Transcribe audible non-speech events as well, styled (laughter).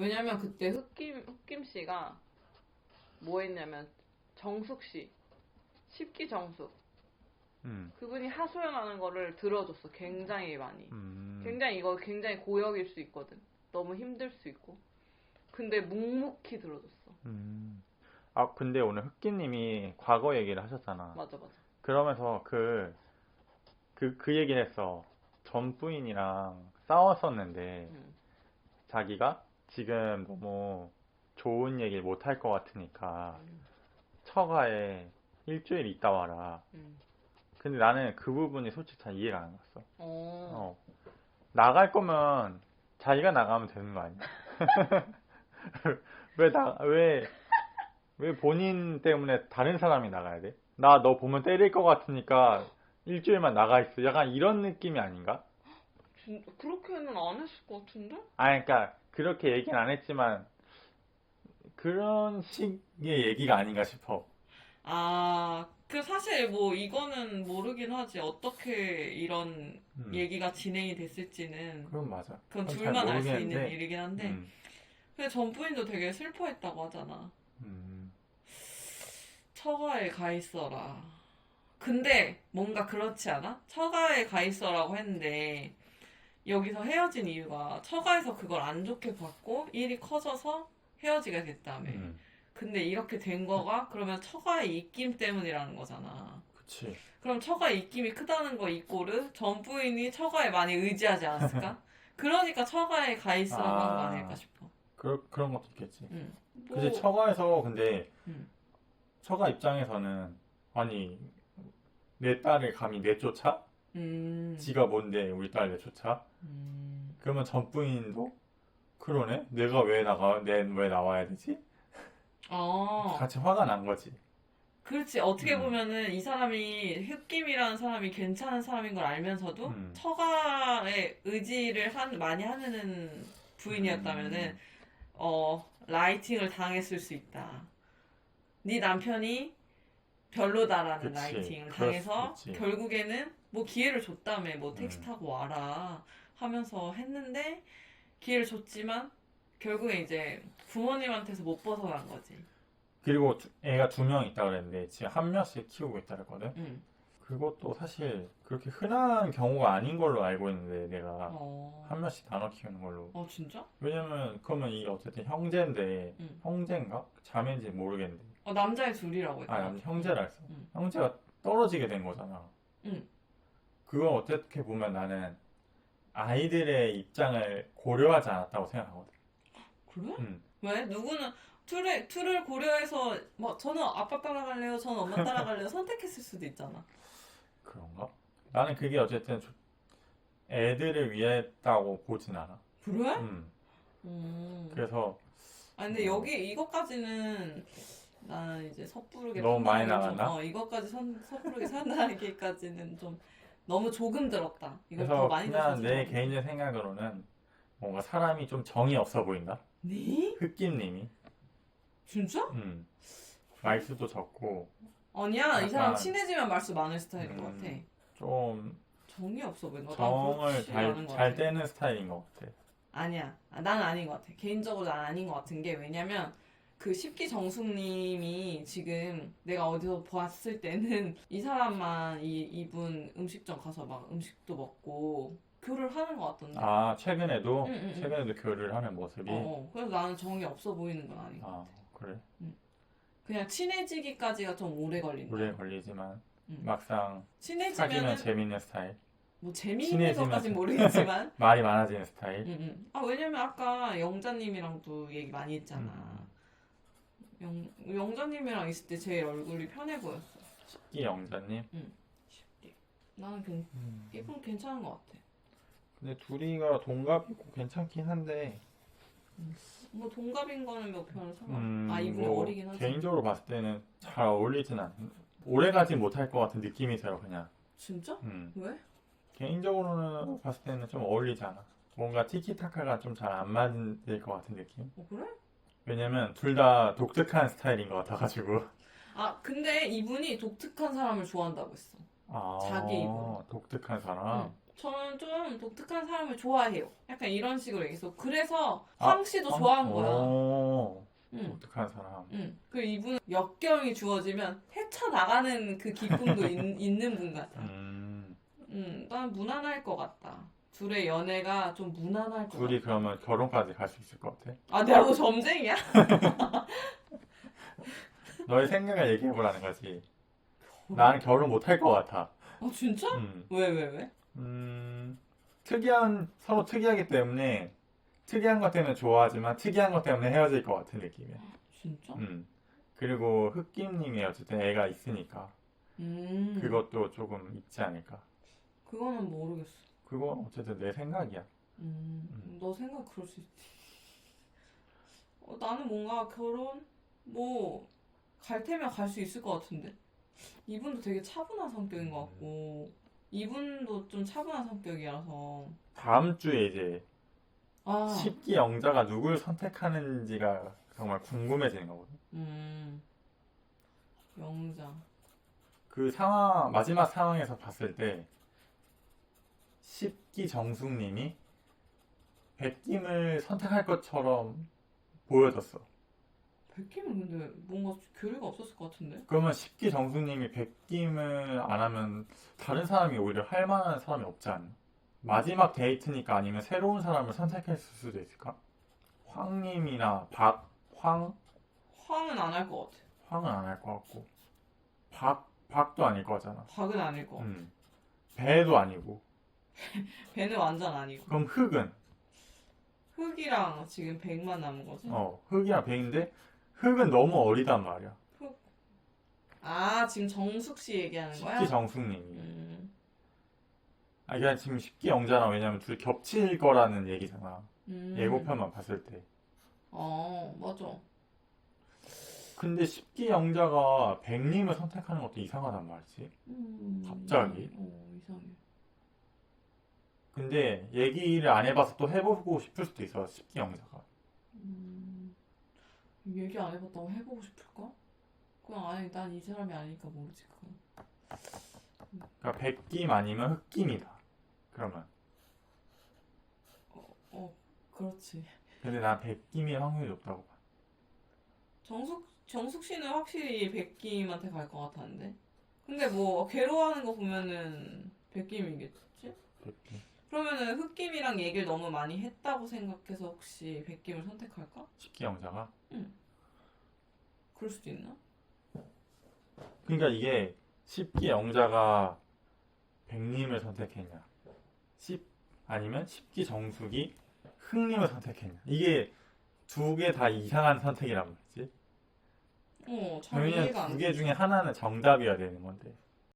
왜냐면 그때 흑김 흑김 씨가 뭐 했냐면 정숙 씨 십기 정숙 음. 그분이 하소연하는 거를 들어줬어 굉장히 많이 음. 굉장히 이거 굉장히 고역일 수 있거든 너무 힘들 수 있고 근데 묵묵히 들어줬어 음. 아, 근데 오늘 흑기님이 과거 얘기를 하셨잖아. 맞아 맞아 그러면서 그, 그, 그 얘기를 했어. 전 부인이랑 싸웠었는데, 응. 자기가 지금 너무 좋은 얘기를 못 할 것 같으니까, 응. 처가에 일주일 있다 와라. 응. 근데 나는 그 부분이 솔직히 잘 이해가 안 갔어. 어. 어. 나갈 거면 자기가 나가면 되는 거 아니야? (laughs) 왜 나, 왜, 왜 본인 때문에 다른 사람이 나가야 돼? 나 너 보면 때릴 것 같으니까 일주일만 나가 있어. 약간 이런 느낌이 아닌가? 진- 그렇게는 안 했을 것 같은데? 아, 그러니까 그렇게 얘기는 안 했지만 그런 식의 얘기가 아닌가 싶어. 아, 그 사실 뭐 이거는 모르긴 하지. 어떻게 이런 음. 얘기가 진행이 됐을지는 그건 맞아. 그건 잘 둘만 알수 있는 모르겠는데, 일이긴 한데. 음, 근데 전 부인도 되게 슬퍼했다고 하잖아. 음, 처가에 가 있어라. 근데 뭔가 그렇지 않아? 처가에 가 있어라고 했는데 여기서 헤어진 이유가 처가에서 그걸 안 좋게 봤고 일이 커져서 헤어지게 됐다며. 음. 근데 이렇게 된 거가 그러면 처가의 입김 때문이라는 거잖아. 그치. 그럼 처가의 입김이 크다는 거 이꼬르 전 부인이 처가에 많이 의지하지 않았을까? (laughs) 그러니까 처가에 가 있어라고 한거 아. 아닐까 싶어. 그, 그런 것도 있겠지. 응. 뭐, 그치, 처가에서 근데 음. 처가 입장에서는 아니 내 딸을 감히 내쫓아? 음, 지가 뭔데 우리 딸 내쫓아? 음, 그러면 전 부인도 그러네? 내가 왜 나가, 내왜 나와야 되지? 어, 같이 화가 난 거지. 그렇지. 어떻게 음. 보면은 이 사람이 흑김이라는 사람이 괜찮은 사람인 걸 알면서도 음. 처가의 의지를 한, 많이 하는 부인이었다면은 어, 라이팅을 당했을 수 있다. 네 남편이 별로다라는 그치. 라이팅을 그럴 당해서 수도 있지. 결국에는 뭐 기회를 줬다며 뭐 택시 음. 타고 와라 하면서 했는데 기회를 줬지만 결국에 이제 부모님한테서 못 벗어난 거지. 그리고 두- 애가 두 명 있다 그랬는데 지금 한 명씩 키우고 있다 그랬거든? 응. 그것도 사실 그렇게 흔한 경우가 아닌 걸로 알고 있는데 내가 어. 한 명씩 나눠 키우는 걸로. 어 진짜? 왜냐면 그러면 이 어쨌든 형제인데 응. 형제인가? 자매인지 모르겠는데 어 남자의 둘이라고 했다. 아, 남 형제라 했어. 응. 형제가 떨어지게 된 거잖아. 응. 그건 어떻게 보면 나는 아이들의 입장을 고려하지 않았다고 생각하거든. 그래? 음. 왜? 누구는 둘을 둘을 고려해서 뭐 저는 아빠 따라갈래요, 저는 엄마 따라갈래요 (laughs) 선택했을 수도 있잖아. 그런가? 나는 그게 어쨌든 조- 애들을 위했다고 보진 않아. 그래? 음. 음. 그래서 아 근데 어. 여기 이것까지는 나는 이제 섣부르게 너무 많이 좀- 나갔나? 어, 이것까지 선, 섣부르게 산다기까지는 좀 너무 조금 들었다. 이걸 더 그래서 많이 그냥 들었으면 내. 개인의 생각으로는 뭔가 사람이 좀 정이 없어 보인다. 네? 흑김님이. 진짜? 음. 말수도 적고 아니야 이 사람 약간- 친해지면 말수 많을 스타일인 것 음, 같아. 좀 정이 없어 보인다. 난 정을 그렇지 잘, 않은 것잘 같아. 떼는 스타일인 것 같아. 아니야. 아, 난 아닌 것 같아. 개인적으로 난 아닌 것 같은 게 왜냐면 그 십기 정숙님이 지금 내가 어디서 봤을 때는 (laughs) 이 사람만 이 이분 음식점 가서 막 음식도 먹고 교를 하는 것 같던데. 아, 최근에도, 응, 응, 응. 최근에도 교류를 하는 모습이. 어, 어. 그래서 나는 정이 없어 보이는 건 아니고 아, 그래. 그냥 친해지기까지가 좀 오래 걸린다. 오래 걸리지만, 응. 막상 친해지면은 사귀면 재밌는 스타일. 뭐 재미있는 친해지면 것까진 재- 모르겠지만. (laughs) 말이 많아지는 스타일. 응, 응. 아 왜냐면 아까 영자님이랑도 얘기 많이 했잖아. 음. 영 영자님이랑 있을 때 제일 얼굴이 편해 보였어. 식기 영자님. 나는 괜, 이분 괜찮은 것 같아. 근데 둘이가 동갑이고 괜찮긴 한데, 뭐 동갑인 거는 몇별 상관. 음, 아 이분이 뭐 어리긴 하지. 개인적으로 봤을 때는 잘 어울리진 않, 오래 가진 못할 것 같은 느낌이 들어, 그냥. 진짜? 음. 왜? 개인적으로는 봤을 때는 좀 어울리지 않아. 뭔가 티키타카가 좀 잘 안 맞을 것 같은 느낌? 어 그래? 왜냐면 둘 다 독특한 스타일인 것 같아가지고. 아 근데 이분이 독특한 사람을 좋아한다고 했어. 아, 자기 입으로. 독특한 사람. 응. 저는 좀 독특한 사람을 좋아해요. 약간 이런 식으로 얘기했어. 그래서 아, 황 씨도 좋아한 거야. 오, 응. 독특한 사람. 응. 그 이분은 역경이 주어지면 헤쳐 나가는 그 기쁨도 있, (laughs) 있는 분 같아. 음, 음, 난 무난할 것 같다. 둘의 연애가 좀 무난할 것 둘이. 그러면 결혼까지 갈 수 있을 것 같아? 아, 내가 뭐 점쟁이야? (laughs) 너의 생각을 얘기해보라는 거지. 나는 결혼 못 할 것 같아. 아, 진짜? 음, 왜, 왜, 왜? 음, 특이한, 서로 특이하기 때문에, 특이한 것 때문에 좋아하지만, 특이한 것 때문에 헤어질 것 같은 느낌이야. 진짜? 음. 그리고 흑김님이 어쨌든 애가 있으니까, 음. 그것도 조금 있지 않을까. 그거는 모르겠어. 그건 어쨌든 내 생각이야. 음, 너 생각 그럴 수 있지. 어, 나는 뭔가 결혼, 뭐, 갈 테면 갈 수 있을 것 같은데? 이분도 되게 차분한 성격인 것 같고, 이분도 좀 차분한 성격이라서, 다음 주에 이제 아, 십기 영자가 누굴 선택하는지가 정말 궁금해지는 거거든. 음, 영자. 그 상황, 마지막 상황에서 봤을 때, 십기 정숙님이 백김을 선택할 것처럼 보여졌어. 백김은 근데 뭔가 교류가 없었을 것 같은데? 그러면 십기 정숙님이 백김을 안 하면 다른 사람이 오히려 할 만한 사람이 없지 않나? 마지막 데이트니까 아니면 새로운 사람을 선택했을 수도 있을까? 황님이나 박, 황? 황은 안 할 것 같아. 황은 안 할 것 같고 박, 박도 아닐 거잖아. 박은 아닐 것 같아. 음. 배도 아니고 (laughs) 배는 완전 아니고. 그럼 흑은 흑이랑 지금 백만 남은 거지? 어 흑이랑 백인데 흑은 너무 어리단 말이야. 아, 지금 정숙 씨 얘기하는 거야? 십기 정숙님이. 음, 아 그냥 지금 십기 영자랑 왜냐면 둘이 겹칠 거라는 얘기잖아. 음. 예고편만 봤을 때. 어, 맞아. 근데 십기 영자가 백님을 선택하는 것도 이상하단 말이지. 음, 갑자기? 어, 이상해. 근데 얘기를 안 해봐서 또 해보고 싶을 수도 있어. 십기 영자가. 음, 얘기 안 해봤다고 해보고 싶을까? 그냥 아니, 난 이 사람이 아니니까 모르지, 그건. 그러니까 백김 아니면 흑김이다. 그러면. 어, 그렇지. 근데 난 백김이 확률이 높다고 봐. 정숙, 정숙 씨는 확실히 백김한테 갈 것 같았는데. 근데 뭐, 괴로워하는 거 보면은 백김이겠지? 백김. 그러면은 흑김이랑 얘기를 너무 많이 했다고 생각해서 혹시 백김을 선택할까? 십기 영자가. 그럴 수도 있나? 그러니까 이게 십기 영자가 백님을 선택했냐, 십 아니면 십기 정숙이 흑님을 선택했냐. 이게 두 개 다 이상한 선택이란 말이지. 어, 잘 이해가 왜냐면 안두 돼. 개 중에 하나는 정답이어야 되는 건데.